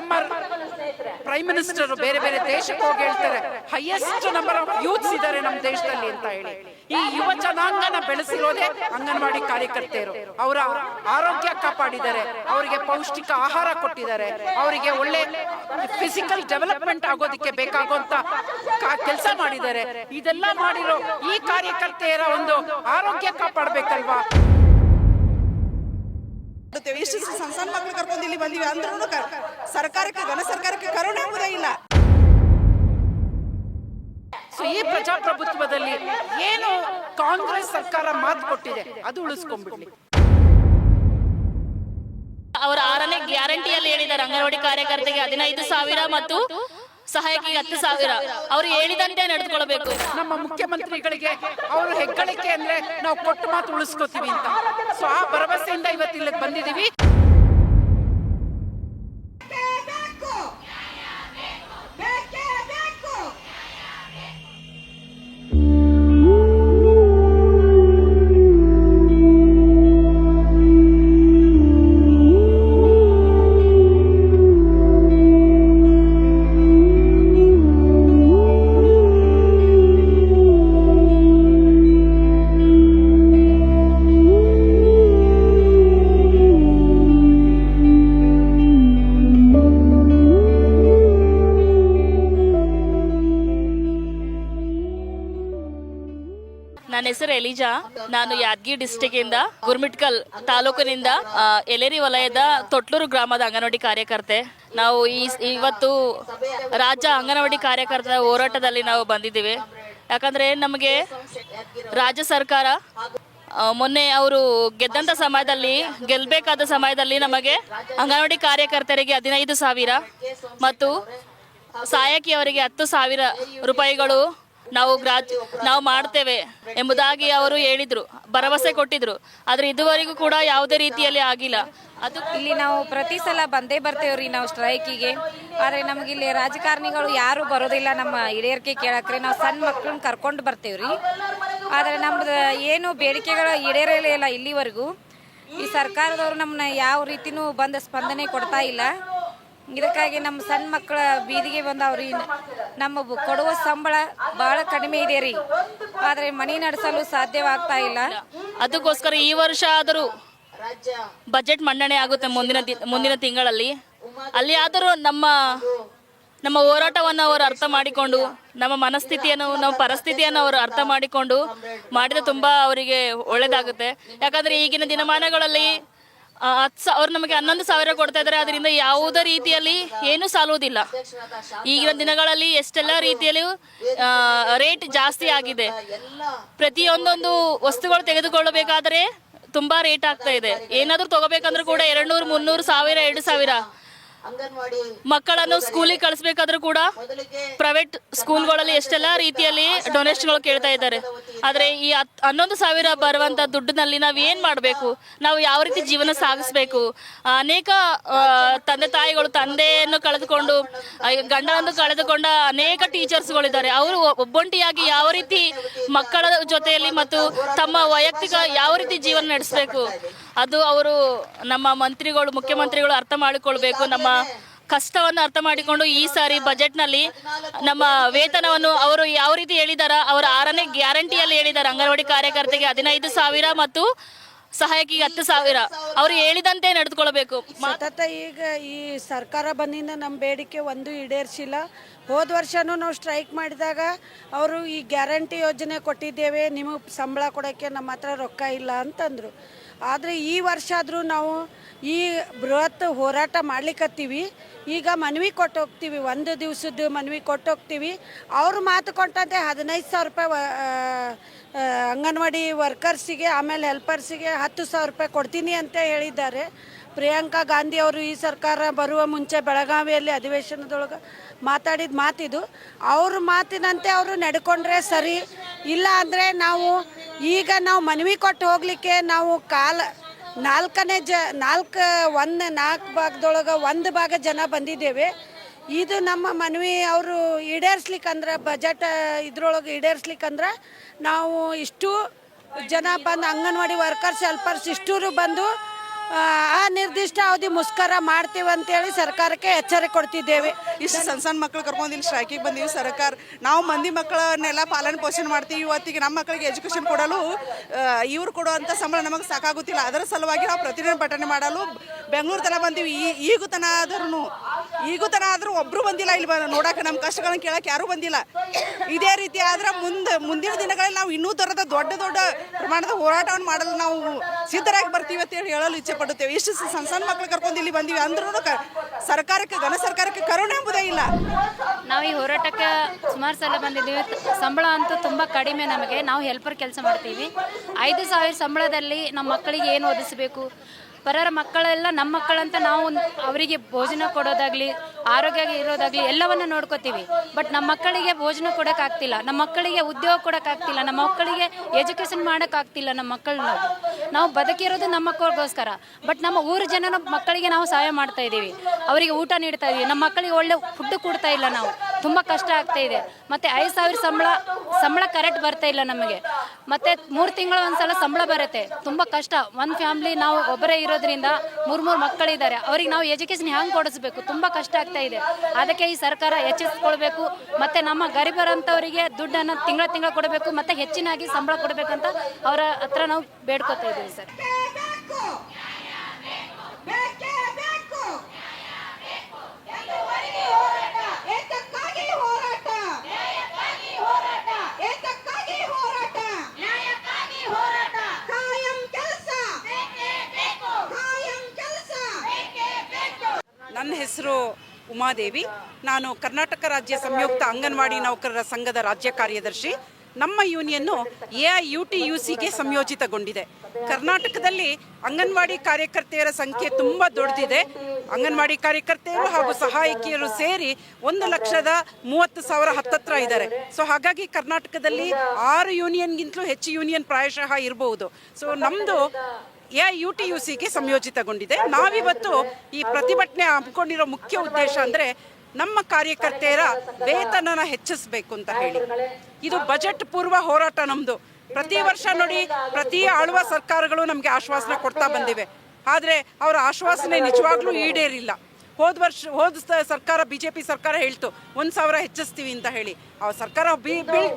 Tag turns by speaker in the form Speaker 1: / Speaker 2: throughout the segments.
Speaker 1: ನಮ್ಮ prime minister ಬೇರೆ ಬೇರೆ ದೇಶಕ್ಕೆ ಹೋಗಿ ಹೇಳ್ತಾರೆ ಹೈಯೆಸ್ಟ್ ನಂಬರ್ ಆಫ್ ಯೂತ್ಸ್ ಇದ್ದಾರೆ ನಮ್ಮ ದೇಶದಲ್ಲಿ ಅಂತ ಹೇಳಿ. ಈ ಯುವ ಜನಾಂಗನ ಬೆಳೆಸಿರೋದೇ ಅಂಗನವಾಡಿ ಕಾರ್ಯಕರ್ತೆಯರು. ಅವರ ಆರೋಗ್ಯ ಕಾಪಾಡಿದ್ದಾರೆ, ಅವರಿಗೆ ಪೌಷ್ಟಿಕ ಆಹಾರ ಕೊಟ್ಟಿದ್ದಾರೆ, ಅವರಿಗೆ ಒಳ್ಳೆ ಫಿಸಿಕಲ್ ಡೆವಲಪ್ಮೆಂಟ್ ಆಗೋದಕ್ಕೆ ಬೇಕಾಗುವಂತ ಕೆಲಸ ಮಾಡಿದ್ದಾರೆ. ಇದೆಲ್ಲ ಮಾಡಿರೋ ಈ ಕಾರ್ಯಕರ್ತೆಯರ ಒಂದು ಆರೋಗ್ಯ ಕಾಪಾಡಬೇಕಲ್ವಾ?
Speaker 2: ಇಷ್ಟು ಸಣ್ಣ ಸಣ್ಣ ಮಕ್ಳು ಕರ್ಕೊಂಡು ಇಲ್ಲಿ ಬಂದಿವಿ ಅಂದ್ರೂ ಸರ್ಕಾರಕ್ಕೆ ಗಣ ಸರ್ಕಾರಕ್ಕೆ ಕರುಣೆ ಎಂಬುದೇ ಇಲ್ಲ.
Speaker 1: ಸೊ ಈ ಪ್ರಜಾಪ್ರಭುತ್ವದಲ್ಲಿ ಏನು ಕಾಂಗ್ರೆಸ್ ಸರ್ಕಾರ ಮಾತು ಕೊಟ್ಟಿದೆ ಅದು ಉಳಿಸ್ಕೊಂಡ್ಬಿಡ್ಲಿ.
Speaker 3: ಅವರ ಆರನೇ ಗ್ಯಾರಂಟಿಯಲ್ಲಿ ಹೇಳಿದ್ದಾರೆ ಅಂಗನವಾಡಿ ಕಾರ್ಯಕರ್ತೆಗೆ ಹದಿನೈದು ಸಾವಿರ ಮತ್ತು ಸಹಾಯಕಿಗೆ ಹತ್ತು ಸಾವಿರ. ಅವ್ರು ಹೇಳಿದಂತೆ ನಡೆದುಕೊಳ್ಬೇಕು.
Speaker 1: ನಮ್ಮ ಮುಖ್ಯಮಂತ್ರಿಗಳಿಗೆ ಅವರು ಹೆಗ್ಗಳಿಕೆ ಅಂದ್ರೆ ನಾವು ಕೊಟ್ಟು ಮಾತು ಉಳಿಸ್ಕೋತೀವಿ ಅಂತ. ಸೊ ಆ ಭರವಸೆಯಿಂದ ಇವತ್ತು ಇಲ್ಲಿಗೆ ಬಂದಿದ್ದೀವಿ.
Speaker 3: ನನ್ನ ಹೆಸರು ಎಲಿಜಾ. ನಾನು ಯಾದಗಿರಿ ಡಿಸ್ಟಿಕ್ ಇಂದ ಗುರ್ಮಿಟ್ಕಲ್ ತಾಲೂಕಿನಿಂದ ಎಲೇರಿ ವಲಯದ ತೊಟ್ಲೂರು ಗ್ರಾಮದ ಅಂಗನವಾಡಿ ಕಾರ್ಯಕರ್ತೆ. ನಾವು ಈ ಇವತ್ತು ರಾಜ್ಯ ಅಂಗನವಾಡಿ ಕಾರ್ಯಕರ್ತರ ಹೋರಾಟದಲ್ಲಿ ನಾವು ಬಂದಿದ್ದೀವಿ. ಯಾಕಂದ್ರೆ ನಮಗೆ ರಾಜ್ಯ ಸರ್ಕಾರ ಮೊನ್ನೆ ಅವರು ಗೆದ್ದಂತ ಸಮಯದಲ್ಲಿ, ಗೆಲ್ಬೇಕಾದ ಸಮಯದಲ್ಲಿ ನಮಗೆ ಅಂಗನವಾಡಿ ಕಾರ್ಯಕರ್ತರಿಗೆ ಹದಿನೈದು ಸಾವಿರ ಮತ್ತು ಸಹಾಯಕಿ ಅವರಿಗೆ ಹತ್ತು ಸಾವಿರ ರೂಪಾಯಿಗಳು ನಾವು ಗ್ರಾಜ್, ನಾವು ಮಾಡ್ತೇವೆ ಎಂಬುದಾಗಿ ಅವರು ಹೇಳಿದ್ರು, ಭರವಸೆ ಕೊಟ್ಟಿದ್ರು. ಆದ್ರೆ ಇದುವರೆಗೂ ಕೂಡ ಯಾವುದೇ ರೀತಿಯಲ್ಲಿ ಆಗಿಲ್ಲ. ಅದು
Speaker 4: ಇಲ್ಲಿ ನಾವು ಪ್ರತಿ ಸಲ ಬಂದೇ ಬರ್ತೇವ್ರಿ ನಾವು ಸ್ಟ್ರೈಕಿಗೆ. ಆದರೆ ನಮ್ಗೆ ಇಲ್ಲಿ ರಾಜಕಾರಣಿಗಳು ಯಾರು ಬರೋದಿಲ್ಲ ನಮ್ಮ ಈಡೇರಿಕೆ ಕೇಳಕ್ರಿ. ನಾವು ಸಣ್ಣ ಮಕ್ಕಳನ್ನ ಕರ್ಕೊಂಡು ಬರ್ತೇವ್ರಿ ಆದರೆ ನಮ್ದು ಏನು ಬೇಡಿಕೆಗಳು ಈಡೇರಲೇ ಇಲ್ಲ ಇಲ್ಲಿವರೆಗೂ. ಈ ಸರ್ಕಾರದವರು ನಮ್ಮನ್ನ ಯಾವ ರೀತಿನೂ ಬಂದ ಸ್ಪಂದನೆ ಕೊಡ್ತಾ ಇಲ್ಲ. ಇದಕ್ಕಾಗಿ ನಮ್ಮ ಸಣ್ಣ ಮಕ್ಕಳ ಬೀದಿಗೆ ಬಂದವ್ರಿ ನಮ್ಮ ಕೊಡುವ ಸಂಬಳ ಬಹಳ ಕಡಿಮೆ ಇದೆ ರೀ. ಆದರೆ ಮನೆ ನಡೆಸಲು ಸಾಧ್ಯವಾಗ್ತಾ ಇಲ್ಲ.
Speaker 3: ಅದಕ್ಕೋಸ್ಕರ ಈ ವರ್ಷ ಆದರೂ ಬಜೆಟ್ ಮಂಡನೆ ಆಗುತ್ತೆ ಮುಂದಿನ ಮುಂದಿನ ತಿಂಗಳಲ್ಲಿ. ಅಲ್ಲಿ ಆದರೂ ನಮ್ಮ ನಮ್ಮ ಹೋರಾಟವನ್ನು ಅವರು ಅರ್ಥ ಮಾಡಿಕೊಂಡು, ನಮ್ಮ ಮನಸ್ಥಿತಿಯನ್ನು, ನಮ್ಮ ಪರಿಸ್ಥಿತಿಯನ್ನು ಅವರು ಅರ್ಥ ಮಾಡಿಕೊಂಡು ಮಾಡಿದ್ರೆ ತುಂಬಾ ಅವರಿಗೆ ಒಳ್ಳೇದಾಗುತ್ತೆ. ಯಾಕಂದ್ರೆ ಈಗಿನ ದಿನಮಾನಗಳಲ್ಲಿ ಹತ್ತು ಸಾವಿರ ನಮಗೆ ಹನ್ನೊಂದು ಸಾವಿರ ಕೊಡ್ತಾ ಇದ್ದಾರೆ ಅದರಿಂದ ಯಾವುದೇ ರೀತಿಯಲ್ಲಿ ಏನು ಸಾಲುವುದಿಲ್ಲ. ಈಗಿನ ದಿನಗಳಲ್ಲಿ ಎಷ್ಟೆಲ್ಲ ರೀತಿಯಲ್ಲಿ ರೇಟ್ ಜಾಸ್ತಿ ಆಗಿದೆ. ಪ್ರತಿಯೊಂದೊಂದು ವಸ್ತುಗಳು ತೆಗೆದುಕೊಳ್ಳಬೇಕಾದರೆ ತುಂಬಾ ರೇಟ್ ಆಗ್ತಾ ಇದೆ. ಏನಾದ್ರೂ ತಗೋಬೇಕಂದ್ರೂ ಕೂಡ ಎರಡು ನೂರು ಮುನ್ನೂರು, ಸಾವಿರ, ಎರಡು ಸಾವಿರ ಮಕ್ಕಳನ್ನು ಸ್ಕೂಲಿಗೆ ಕಳಿಸ್ಬೇಕಾದ್ರೂ ಕೂಡ ಪ್ರೈವೇಟ್ ಸ್ಕೂಲ್ಗಳಲ್ಲಿ ಎಷ್ಟೆಲ್ಲ ರೀತಿಯಲ್ಲಿ ಡೊನೇಷನ್ಗಳು ಕೇಳ್ತಾ ಇದ್ದಾರೆ. ಆದರೆ ಈ ಹನ್ನೊಂದು ಸಾವಿರ ಬರುವಂತ ದುಡ್ಡಿನಲ್ಲಿ ನಾವು ಏನು ಮಾಡಬೇಕು? ನಾವು ಯಾವ ರೀತಿ ಜೀವನ ಸಾಗಿಸ್ಬೇಕು? ಅನೇಕ ತಂದೆ ತಾಯಿಗಳು ತಂದೆಯನ್ನು ಕಳೆದುಕೊಂಡು ಗಂಡನನ್ನು ಕಳೆದುಕೊಂಡ ಅನೇಕ ಟೀಚರ್ಸ್ಗಳಿದ್ದಾರೆ. ಅವರು ಒಬ್ಬೊಂಟಿಯಾಗಿ ಯಾವ ರೀತಿ ಮಕ್ಕಳ ಜೊತೆಯಲ್ಲಿ ಮತ್ತು ತಮ್ಮ ವೈಯಕ್ತಿಕ ಯಾವ ರೀತಿ ಜೀವನ ನಡೆಸಬೇಕು? ಅದು ಅವರು ನಮ್ಮ ಮಂತ್ರಿಗಳು ಮುಖ್ಯಮಂತ್ರಿಗಳು ಅರ್ಥ ಮಾಡಿಕೊಳ್ಬೇಕು. ನಮ್ಮ ಕಷ್ಟವನ್ನು ಅರ್ಥ ಮಾಡಿಕೊಂಡು ಈ ಸಾರಿ ಬಜೆಟ್ನಲ್ಲಿ ನಮ್ಮ ವೇತನವನ್ನು ಅವರು ಯಾವ ರೀತಿ ಹೇಳಿದಾರ, ಅವರ ಆರನೇ ಗ್ಯಾರಂಟಿಯಲ್ಲಿ ಹೇಳಿದ್ದಾರೆ ಅಂಗನವಾಡಿ ಕಾರ್ಯಕರ್ತೆಗೆ ಹದಿನೈದು ಸಾವಿರ ಮತ್ತು ಸಹಾಯಕಿಗೆ ಹತ್ತು ಸಾವಿರ. ಅವರು ಹೇಳಿದಂತೆ ನಡೆದುಕೊಳ್ಬೇಕು.
Speaker 5: ಸತತ ಈಗ ಈ ಸರ್ಕಾರ ಬಂದಿಂದ ನಮ್ಮ ಬೇಡಿಕೆ ಒಂದು ಈಡೇರಿಸಿಲ್ಲ. ಹೋದ ವರ್ಷನೂ ನಾವು ಸ್ಟ್ರೈಕ್ ಮಾಡಿದಾಗ ಅವರು ಈ ಗ್ಯಾರಂಟಿ ಯೋಜನೆ ಕೊಟ್ಟಿದ್ದೇವೆ, ನಿಮಗೆ ಸಂಬಳ ಕೊಡೋಕ್ಕೆ ನಮ್ಮ ಹತ್ರ ರೊಕ್ಕ ಇಲ್ಲ ಅಂತಂದರು. ಆದರೆ ಈ ವರ್ಷ ಆದರೂ ನಾವು ಈ ಬೃಹತ್ ಹೋರಾಟ ಮಾಡ್ಲಿಕ್ಕತ್ತೀವಿ ಈಗ ಮನವಿ ಕೊಟ್ಟು ಹೋಗ್ತೀವಿ ಒಂದು ದಿವಸದ್ದು ಮನವಿ ಕೊಟ್ಟು ಹೋಗ್ತೀವಿ ಅವ್ರು ಮಾತು ಕೊಟ್ಟಂತೆ ಹದಿನೈದು ಸಾವಿರ ರೂಪಾಯಿ ಅಂಗನವಾಡಿ ವರ್ಕರ್ಸಿಗೆ ಆಮೇಲೆ ಹೆಲ್ಪರ್ಸಿಗೆ ಹತ್ತು ಸಾವಿರ ರೂಪಾಯಿ ಕೊಡ್ತೀನಿ ಅಂತ ಹೇಳಿದ್ದಾರೆ. ಪ್ರಿಯಾಂಕಾ ಗಾಂಧಿ ಅವರು ಈ ಸರ್ಕಾರ ಬರುವ ಮುಂಚೆ ಬೆಳಗಾವಿಯಲ್ಲಿ ಅಧಿವೇಶನದೊಳಗೆ ಮಾತಾಡಿದ ಮಾತಿದು, ಅವ್ರ ಮಾತಿನಂತೆ ಅವರು ನಡ್ಕೊಂಡ್ರೆ ಸರಿ, ಇಲ್ಲ ಅಂದರೆ ನಾವು ಈಗ ನಾವು ಮನವಿ ಕೊಟ್ಟು ಹೋಗಲಿಕ್ಕೆ ನಾವು ಕಾಲ, ನಾಲ್ಕನೇ ಜ, ನಾಲ್ಕು, ಒಂದು, ನಾಲ್ಕು ಭಾಗದೊಳಗೆ ಒಂದು ಭಾಗ ಜನ ಬಂದಿದ್ದೇವೆ. ಇದು ನಮ್ಮ ಮನವಿ ಅವರು ಈಡೇರಿಸ್ಲಿಕ್ಕಂದ್ರೆ, ಬಜೆಟ್ ಇದ್ರೊಳಗೆ ಈಡೇರಿಸ್ಲಿಕ್ಕಂದ್ರೆ ನಾವು ಇಷ್ಟು ಜನ ಬಂದು ಅಂಗನವಾಡಿ ವರ್ಕರ್ಸ್, ಹೆಲ್ಪರ್ಸ್ ಇಷ್ಟೂರು ಬಂದು ಆ, ಆ ನಿರ್ದಿಷ್ಟ ಅವಧಿ ಮುಷ್ಕರ ಮಾಡ್ತೀವಿ ಅಂತೇಳಿ ಸರ್ಕಾರಕ್ಕೆ ಎಚ್ಚರಿಕೆ ಕೊಡ್ತಿದ್ದೇವೆ.
Speaker 2: ಇಷ್ಟು ಸಣ್ಣ ಸಣ್ಣ ಮಕ್ಳು ಕರ್ಕೊಂಡು ಇಲ್ಲಿ ಸ್ಟ್ರೈಕಿಗೆ ಬಂದೀವಿ ಸರ್ಕಾರ. ನಾವು ಮಂದಿ ಮಕ್ಕಳನ್ನೆಲ್ಲ ಪಾಲನೆ ಪೋಷಣೆ ಮಾಡ್ತೀವಿ. ಇವತ್ತಿಗೆ ನಮ್ಮ ಮಕ್ಕಳಿಗೆ ಎಜುಕೇಷನ್ ಕೊಡಲು ಇವ್ರು ಕೊಡುವಂಥ ಸಂಬಳ ನಮಗೆ ಸಾಕಾಗುತ್ತಿಲ್ಲ. ಅದರ ಸಲುವಾಗಿ ನಾವು ಪ್ರತಿಭಟನೆ ಮಾಡಲು ಬೆಂಗಳೂರು ತನ ಬಂದೀವಿ. ಈ ಈಗೂ ತನ ಆದ್ರೂ ಈಗೂ ತನ ಆದ್ರೂ ಒಬ್ರು ಬಂದಿಲ್ಲ. ಇಲ್ಲಿ ನೋಡೋಕೆ ನೋಡಕ್ಕೆ ನಮ್ಮ ಕಷ್ಟಗಳನ್ನು ಕೇಳಕ್ಕೆ ಯಾರೂ ಬಂದಿಲ್ಲ. ಇದೇ ರೀತಿ ಆದ್ರೆ ಮುಂದೆ ಮುಂದಿನ ದಿನಗಳಲ್ಲಿ ನಾವು ಇನ್ನೂ ಥರದ ದೊಡ್ಡ ದೊಡ್ಡ ಪ್ರಮಾಣದ ಹೋರಾಟವನ್ನು ಮಾಡಲು ನಾವು ಸಿದ್ಧರಾಗಿ ಬರ್ತೀವಿ ಅಂತ ಹೇಳಿ ಹೇಳಲು ಇಚ್ಛೆ ಪಡುತ್ತೇವೆ. ಇಷ್ಟು ಸಣ್ಣ ಸಣ್ಣ ಮಕ್ಕಳು ಕರ್ಕೊಂಡು ಇಲ್ಲಿ ಬಂದೀವಿ. ಅಂದ್ರೂ ಸರ್ಕಾರಕ್ಕೆ, ಘನ ಸರ್ಕಾರಕ್ಕೆ ಕರುಣೆ ಎಂಬುದೇ ಇಲ್ಲ.
Speaker 6: ನಾವು ಈ ಹೋರಾಟಕ್ಕೆ ಸುಮಾರು ಸಲ ಬಂದಿದ್ದೀವಿ. ಸಂಬಳ ಅಂತೂ ತುಂಬ ಕಡಿಮೆ ನಮಗೆ. ನಾವು ಹೆಲ್ಪರ್ ಕೆಲಸ ಮಾಡ್ತೀವಿ. ಐದು ಸಾವಿರ ಸಂಬಳದಲ್ಲಿ ನಮ್ಮ ಮಕ್ಕಳಿಗೆ ಏನು ಓದಿಸಬೇಕು? ಪರರ ಮಕ್ಕಳೆಲ್ಲ ನಮ್ಮ ಮಕ್ಕಳಂತ ನಾವು ಅವರಿಗೆ ಭೋಜನ ಕೊಡೋದಾಗ್ಲಿ ಆರೋಗ್ಯ ಇರೋದಾಗ್ಲಿ ಎಲ್ಲವನ್ನ ನೋಡ್ಕೋತೀವಿ. ಬಟ್ ನಮ್ಮ ಮಕ್ಕಳಿಗೆ ಭೋಜನ ಕೊಡೋಕ್ಕಾಗ್ತಿಲ್ಲ. ನಮ್ಮ ಮಕ್ಕಳಿಗೆ ಉದ್ಯೋಗ ಕೊಡೋಕ್ಕಾಗ್ತಿಲ್ಲ. ನಮ್ಮ ಮಕ್ಕಳಿಗೆ ಎಜುಕೇಷನ್ ಮಾಡೋಕ್ಕಾಗ್ತಿಲ್ಲ ನಮ್ಮ ಮಕ್ಕಳನ್ನ ನಾವು. ಬದುಕಿರೋದು ನಮ್ಮ ಮಕ್ಕಳಿಗೋಸ್ಕರ. ಬಟ್ ನಮ್ಮ ಊರ ಜನನ ಮಕ್ಕಳಿಗೆ ನಾವು ಸಹಾಯ ಮಾಡ್ತಾ ಇದ್ದೀವಿ. ಅವರಿಗೆ ಊಟ ನೀಡ್ತಾ ಇದೀವಿ ನಮ್ಮ ಮಕ್ಕಳಿಗೆ ಒಳ್ಳೆ ಫುಡ್ ಕೊಡ್ತಾ ಇಲ್ಲ ನಾವು. ತುಂಬ ಕಷ್ಟ ಆಗ್ತಾ ಇದೆ. ಮತ್ತೆ ಐದು ಸಾವಿರ ಸಂಬಳ ಸಂಬಳ ಕರೆಕ್ಟ್ ಬರ್ತಾ ಇಲ್ಲ ನಮಗೆ. ಮತ್ತೆ ಮೂರು ತಿಂಗಳು ಒಂದ್ಸಲ ಸಂಬಳ ಬರುತ್ತೆ. ತುಂಬ ಕಷ್ಟ. ಒಂದು ಫ್ಯಾಮಿಲಿ ನಾವು ಒಬ್ಬರೇ ಇರೋದ್ರಿಂದ ಮೂರು ಮೂರು ಮಕ್ಕಳಿದ್ದಾರೆ. ಅವ್ರಿಗೆ ನಾವು ಎಜುಕೇಶನ್ ಹೆಂಗೆ ಕೊಡಿಸ್ಬೇಕು? ತುಂಬ ಕಷ್ಟ ಆಗ್ತಾ ಇದೆ. ಅದಕ್ಕೆ ಈ ಸರ್ಕಾರ ಹೆಚ್ಚಿಸ್ಕೊಳ್ಬೇಕು ಮತ್ತೆ ನಮ್ಮ ಗರೀಬರಂಥವರಿಗೆ ದುಡ್ಡನ್ನು ತಿಂಗಳ ತಿಂಗಳ ಕೊಡಬೇಕು. ಮತ್ತೆ ಹೆಚ್ಚಿನಾಗಿ ಸಂಬಳ ಕೊಡಬೇಕಂತ ಅವರ ಹತ್ರ ನಾವು ಬೇಡ್ಕೊತಾ ಇದ್ದೀವಿ ಸರ್
Speaker 7: ಏತಕ್ಕಾಗಿ ಹೋರಾಟ ಏತಕ್ಕಾಗಿ ಹೋರಾಟ ಕಾಯಂ ಕೆಲಸ ಕಾಯಂ ಕೆಲಸ
Speaker 1: ನನ್ನ ಹೆಸರು ಉಮಾದೇವಿ. ನಾನು ಕರ್ನಾಟಕ ರಾಜ್ಯ ಸಂಯುಕ್ತ ಅಂಗನವಾಡಿ ನೌಕರರ ಸಂಘದ ರಾಜ್ಯ ಕಾರ್ಯದರ್ಶಿ. ನಮ್ಮ ಯೂನಿಯನ್ನು A I U T U ಸಿಗೆ ಸಂಯೋಜಿತಗೊಂಡಿದೆ. ಕರ್ನಾಟಕದಲ್ಲಿ ಅಂಗನವಾಡಿ ಕಾರ್ಯಕರ್ತೆಯರ ಸಂಖ್ಯೆ ತುಂಬ ದೊಡ್ಡದಿದೆ ಅಂಗನವಾಡಿ ಕಾರ್ಯಕರ್ತೆಯರು ಹಾಗೂ ಸಹಾಯಕಿಯರು ಸೇರಿ ಒಂದು ಲಕ್ಷದ ಮೂವತ್ತು ಸಾವಿರ ಹತ್ತತ್ರ ಇದ್ದಾರೆ. ಸೊ ಹಾಗಾಗಿ ಕರ್ನಾಟಕದಲ್ಲಿ ಆರು ಯೂನಿಯನ್ಗಿಂತಲೂ ಹೆಚ್ಚು ಯೂನಿಯನ್ ಪ್ರಾಯಶಃ ಇರಬಹುದು ಸೊ ನಮ್ಮದು ಎ ಯು ಟಿ ಯು ಸಿಗೆ ಸಂಯೋಜಿತಗೊಂಡಿದೆ. ನಾವಿವತ್ತು ಈ ಪ್ರತಿಭಟನೆ ಹಮ್ಮಿಕೊಂಡಿರೋ ಮುಖ್ಯ ಉದ್ದೇಶ ಅಂದರೆ ನಮ್ಮ ಕಾರ್ಯಕರ್ತೆಯರ ವೇತನನ ಹೆಚ್ಚಿಸಬೇಕು ಅಂತ ಹೇಳಿ. ಇದು ಬಜೆಟ್ ಪೂರ್ವ ಹೋರಾಟ ನಮ್ಮದು ಪ್ರತಿ ವರ್ಷ ನೋಡಿ, ಪ್ರತಿ ಆಳುವ ಸರ್ಕಾರಗಳು ನಮಗೆ ಆಶ್ವಾಸನೆ ಕೊಡ್ತಾ ಬಂದಿವೆ. ಆದರೆ ಅವರ ಆಶ್ವಾಸನೆ ನಿಜವಾಗ್ಲೂ ಈಡೇರಿಲ್ಲ. ಹೋದ ವರ್ಷ, ಹೋದ ಸರ್ಕಾರ ಬಿ ಜೆ ಪಿ ಸರ್ಕಾರ ಹೇಳ್ತು, ಒಂದು ಸಾವಿರ ಹೆಚ್ಚಿಸ್ತೀವಿ ಅಂತ ಹೇಳಿ. ಆ ಸರ್ಕಾರ ಬಿ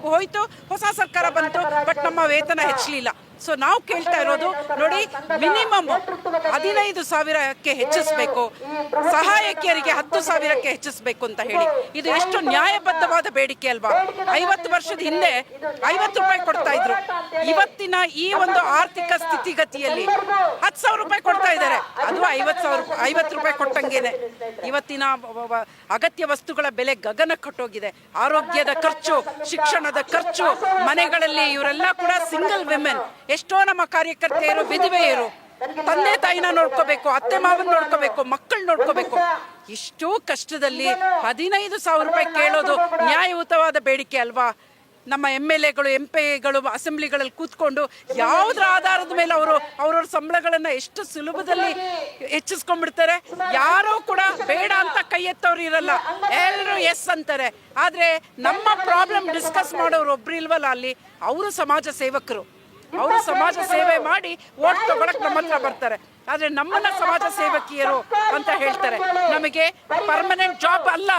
Speaker 1: ಹೋಯ್ತು, ಹೊಸ ಸರ್ಕಾರ ಬಂತು, ಬಟ್ ನಮ್ಮ ವೇತನ ಹೆಚ್ಚಲಿಲ್ಲ ಸೊ ನಾವು ಕೇಳ್ತಾ ಇರೋದು ನೋಡಿ ಮಿನಿಮಮ್ ಹದಿನೈದು ಸಾವಿರಕ್ಕೆ ಹೆಚ್ಚಿಸಬೇಕು. ಸಹಾಯಕಿಯರಿಗೆ ಹತ್ತು ಸಾವಿರಕ್ಕೆ ಹೆಚ್ಚಿಸಬೇಕು ಅಂತ ಹೇಳಿ. ಇದು ಎಷ್ಟು ನ್ಯಾಯಬದ್ಧವಾದ ಬೇಡಿಕೆ ಅಲ್ವಾ? ಐವತ್ತು ವರ್ಷದ ಹಿಂದೆ ಐವತ್ತು ರೂಪಾಯಿ ಕೊಡ್ತಾ ಇದ್ರು. ಇವತ್ತಿನ ಈ ಒಂದು ಆರ್ಥಿಕ ಸ್ಥಿತಿಗತಿಯಲ್ಲಿ ಹತ್ತು ಸಾವಿರ ರೂಪಾಯಿ ಕೊಡ್ತಾ ಇದ್ದಾರೆ. ಅದು ಐವತ್ತು ಸಾವಿರ ಐವತ್ತು ರೂಪಾಯಿ ಕೊಟ್ಟಂಗೇನೆ. ಇವತ್ತಿನ ಅಗತ್ಯ ವಸ್ತುಗಳ ಬೆಲೆ ಗಗನ ಕಟ್ಟೋಗಿದೆ. ಆರೋಗ್ಯದ ಖರ್ಚು, ಶಿಕ್ಷಣದ ಖರ್ಚು, ಮನೆಗಳಲ್ಲಿ ಇವರೆಲ್ಲ ಕೂಡ ಸಿಂಗಲ್ ವಿಮೆನ್ ಎಷ್ಟೋ ನಮ್ಮ ಕಾರ್ಯಕರ್ತೆಯರು, ವಿಧವೆಯರು, ತಂದೆ ತಾಯಿನ ನೋಡ್ಕೋಬೇಕು, ಅತ್ತೆ ಮಾವನ್ ನೋಡ್ಕೋಬೇಕು, ಮಕ್ಕಳು ನೋಡ್ಕೋಬೇಕು. ಇಷ್ಟು ಕಷ್ಟದಲ್ಲಿ ಹದಿನೈದು ಸಾವಿರ ರೂಪಾಯಿ ಕೇಳೋದು ನ್ಯಾಯಯುತವಾದ ಬೇಡಿಕೆ ಅಲ್ವಾ? ನಮ್ಮ ಎಂ ಎಲ್ ಎಗಳು, ಎಂ ಪಿ ಎಗಳು, ಅಸೆಂಬ್ಲಿಗಳಲ್ಲಿ ಕೂತ್ಕೊಂಡು ಯಾವುದ್ರ ಆಧಾರದ ಮೇಲೆ ಅವರು ಅವ್ರವ್ರ ಸಂಬಳಗಳನ್ನ ಎಷ್ಟು ಸುಲಭದಲ್ಲಿ ಹೆಚ್ಚಿಸ್ಕೊಂಡ್ಬಿಡ್ತಾರೆ? ಯಾರೂ ಕೂಡ ಬೇಡ ಅಂತ ಕೈ ಎತ್ತವ್ರು ಇರಲ್ಲ. ಎಲ್ಲರೂ ಎಸ್ ಅಂತಾರೆ. ಆದ್ರೆ ನಮ್ಮ ಪ್ರಾಬ್ಲಮ್ ಡಿಸ್ಕಸ್ ಮಾಡೋರು ಒಬ್ರು ಇಲ್ವಲ್ಲ ಅಲ್ಲಿ? ಅವರು ಸಮಾಜ ಸೇವಕರು. ಅವರು ಸಮಾಜ ಸೇವೆ ಮಾಡಿ ಓಟ್ ತಗೊಳಕ್ ನಮ್ಮ ಹತ್ರ ಬರ್ತಾರೆ. ಆದ್ರೆ ನಮ್ಮನ್ನ ಸಮಾಜ ಸೇವಕಿಯರು ಅಂತ ಹೇಳ್ತಾರೆ ನಮಗೆ ಪರ್ಮನೆಂಟ್ ಜಾಬ್ ಅಲ್ಲ.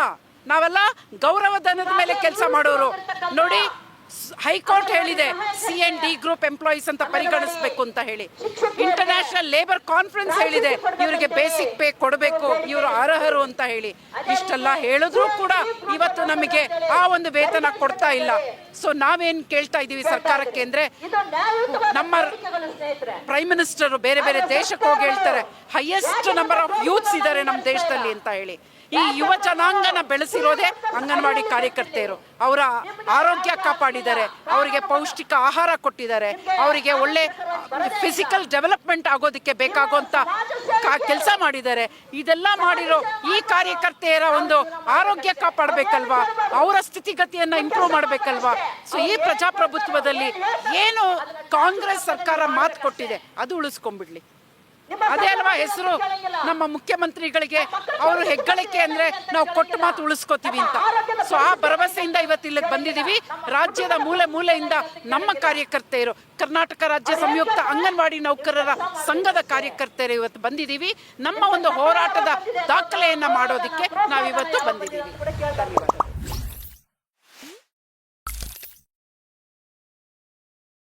Speaker 1: ನಾವೆಲ್ಲ ಗೌರವಧನದ ಮೇಲೆ ಕೆಲಸ ಮಾಡೋರು. ನೋಡಿ ಹೈಕೋರ್ಟ್ ಹೇಳಿದೆ C and D group employees ಅಂತ ಪರಿಗಣಿಸಬೇಕು ಅಂತ ಹೇಳಿ. ಇಂಟರ್ನ್ಯಾಷನಲ್ ಲೇಬರ್ ಕಾನ್ಫರೆನ್ಸ್ ಹೇಳಿದೆ, ಇವರಿಗೆ ಬೇಸಿಕ್ ಪೇ ಕೊಡಬೇಕು, ಇವರು ಅರ್ಹರು ಅಂತ ಹೇಳಿ. ಇಷ್ಟೆಲ್ಲ ಹೇಳಿದ್ರು ಕೂಡ ಇವತ್ತು ನಮಗೆ ಆ ಒಂದು ವೇತನ ಕೊಡ್ತಾ ಇಲ್ಲ. ಸೊ ನಾವೇನ್ ಕೇಳ್ತಾ ಇದೀವಿ ಸರ್ಕಾರಕ್ಕೆ ಅಂದ್ರೆ, ನಮ್ಮ ಪ್ರೈಮ್ ಮಿನಿಸ್ಟರ್ ಬೇರೆ ಬೇರೆ ದೇಶಕ್ಕೆ ಹೋಗಿ ಹೇಳ್ತಾರೆ ಹೈಯೆಸ್ಟ್ ನಂಬರ್ ಆಫ್ ಯೂತ್ಸ್ ಇದ್ದಾರೆ ನಮ್ಮ ದೇಶದಲ್ಲಿ ಅಂತ ಹೇಳಿ. ಈ ಯುವ ಜನಾಂಗನ ಬೆಳೆಸಿರೋದೇ ಅಂಗನವಾಡಿ ಕಾರ್ಯಕರ್ತೆಯರು. ಅವರ ಆರೋಗ್ಯ ಕಾಪಾಡಿದ್ದಾರೆ, ಅವರಿಗೆ ಪೌಷ್ಟಿಕ ಆಹಾರ ಕೊಟ್ಟಿದ್ದಾರೆ, ಅವರಿಗೆ ಒಳ್ಳೆ ಫಿಸಿಕಲ್ ಡೆವಲಪ್ಮೆಂಟ್ ಆಗೋದಕ್ಕೆ ಬೇಕಾಗುವಂತ ಕೆಲಸ ಮಾಡಿದ್ದಾರೆ. ಇದೆಲ್ಲ ಮಾಡಿರೋ ಈ ಕಾರ್ಯಕರ್ತೆಯರ ಒಂದು ಆರೋಗ್ಯ ಕಾಪಾಡಬೇಕಲ್ವಾ? ಅವರ ಸ್ಥಿತಿಗತಿಯನ್ನು ಇಂಪ್ರೂವ್ ಮಾಡಬೇಕಲ್ವಾ? ಸೊ ಈ ಪ್ರಜಾಪ್ರಭುತ್ವದಲ್ಲಿ ಏನು ಕಾಂಗ್ರೆಸ್ ಸರ್ಕಾರ ಮಾತು ಕೊಟ್ಟಿದೆ, ಅದು ಉಳಿಸ್ಕೊಂಡ್ಬಿಡ್ಲಿ. ಅದೇ ಅಲ್ವಾ ಹೆಸರು? ನಮ್ಮ ಮುಖ್ಯಮಂತ್ರಿಗಳಿಗೆ ಅವರು ಹೆಗ್ಗಳಿಕೆ ಅಂದ್ರೆ ನಾವು ಕೊಟ್ಟು ಮಾತು ಉಳಿಸ್ಕೋತೀವಿ ಅಂತ. ಸೊ ಆ ಭರವಸೆಯಿಂದ ಇವತ್ತು ಇಲ್ಲಿಗೆ ಬಂದಿದ್ದೀವಿ. ರಾಜ್ಯದ ಮೂಲೆ ಮೂಲೆಯಿಂದ ನಮ್ಮ ಕಾರ್ಯಕರ್ತೆಯರು ಕರ್ನಾಟಕ ರಾಜ್ಯ ಸಂಯುಕ್ತ ಅಂಗನವಾಡಿ ನೌಕರರ ಸಂಘದ ಕಾರ್ಯಕರ್ತೆಯರು ಇವತ್ತು ಬಂದಿದ್ದೀವಿ. ನಮ್ಮ ಒಂದು ಹೋರಾಟದ ದಾಖಲೆಯನ್ನ ಮಾಡೋದಕ್ಕೆ ನಾವಿವತ್ತು ಬಂದಿದ್ದೀವಿ.